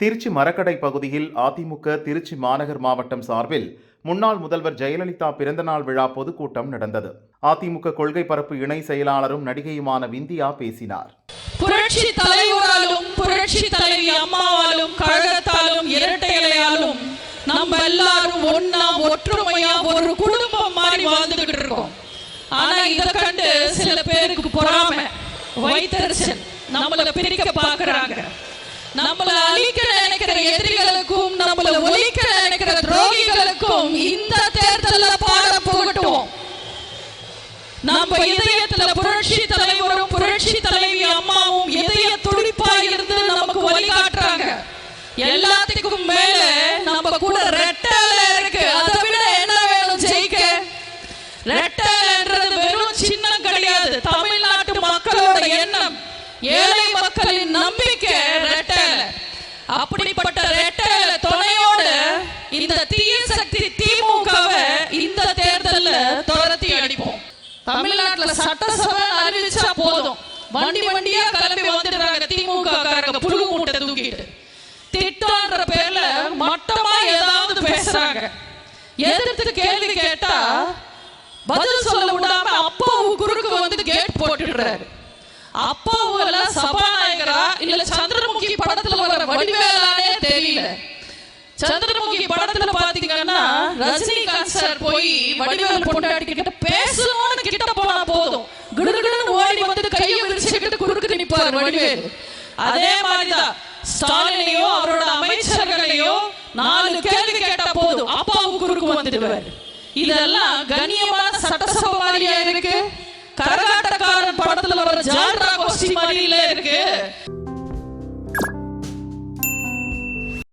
திருச்சி மரக்கடை பகுதியில் அதிமுக திருச்சி மாநகர் மாவட்டம் சார்பில் முன்னாள் முதல்வர் ஜெயலலிதா பிறந்தநாள் விழா பொதுக்கூட்டம் நடந்தது. அதிமுக கொள்கை பரப்பு இணை செயலாளரும் நடிகையுமான விந்தியா பேசினார். புரட்சி தலைவராலும் புரட்சி தலைவி அம்மாவாலும் கழகத்தாலும் இரட்டை இலையாலும் நம்ம எல்லாரும் ஒன்னா ஒற்றுமையா ஒரு குடும்பம் மாதிரி வாழ்ந்துகிட்டு இருக்கோம். ஆனா இத கண்டு சில பேருக்கு பொறாம. வைத்தரசன் நம்மள பிரிக்க பாக்குறாங்க நம்மள அழிக்க நினைக்கிற எதிரிகளுக்கும் நம்மள ஒழிக்க நினைக்கிற துரோகிகளுக்கும் இந்த தேர்தலில் பாடம் புகட்டுவோம் நம்ம இதயத்துல புரட்சி தலைவரும் புரட்சி தலைவி அம்மாவும் இதய துடிப்பா இருந்து நமக்கு வழிகாட்டுறாங்க எல்லாத்துக்கும் மேல நம்ம கூட ரெட்டல இருக்கு. அதை விட என்ன வேணும் ஜெயிக்க? ரெட்டல்ன்றது வெறும் சின்னம் கிடையாது. தமிழ்நாட்டு மக்களோட எண்ணம் ஏழை மக்களின் நம்பிக்கை அப்படிப்பட்ட ரெட்டல துணையோட இந்த தீய சக்தி திமுகவை இந்த தேர்தல்ல துரத்தி அடிப்போம். தமிழ்நாட்டுல சட்டசபை அறிவிச்சா போதும். வண்டி வண்டியா கிளம்பி வந்துடுறாங்க திமுக காரங்க புழு மூட்டை தூக்கிட்டு. திட்டம்ன்ற பேர்ல மட்டமா ஏதாவது பேசுறாங்க. எதிர்த்து கேள்வி கேட்டா பதில் சொல்ல விடாம அப்பாவு குறுக்கு வந்து கேட் போட்டுடுறாரு. அப்பா வடிவேலானே தெரியல. சந்திரமுகி படத்துல பாத்தீங்கன்னா ரஜினிகாந்த் சார் போய் வடிவேல் பொண்டாட்டி கிட்ட பேசணும்னு கிட்ட போனா போதும். கிடுகிடுன்னு ஓடி வந்து கையை விரிச்சுக்கிட்டு குறுக்கு நிப்பாரு வடிவேல். அதே மாதிரிதான் ஸ்டாலினையோ அவரோட அமைச்சர்களையோ நாலு கேள்வி கேட்டா போதும். அப்பாவுக்கு குறுக்கு வந்துடுவார். இதெல்லாம் கண்ணியமான சட்டசபை மாதிரியா இருக்கு? கரகாட்டக்காரன் படத்துல வர ஜால்ரா கோஷ்டி மாதிரியில இருக்கு.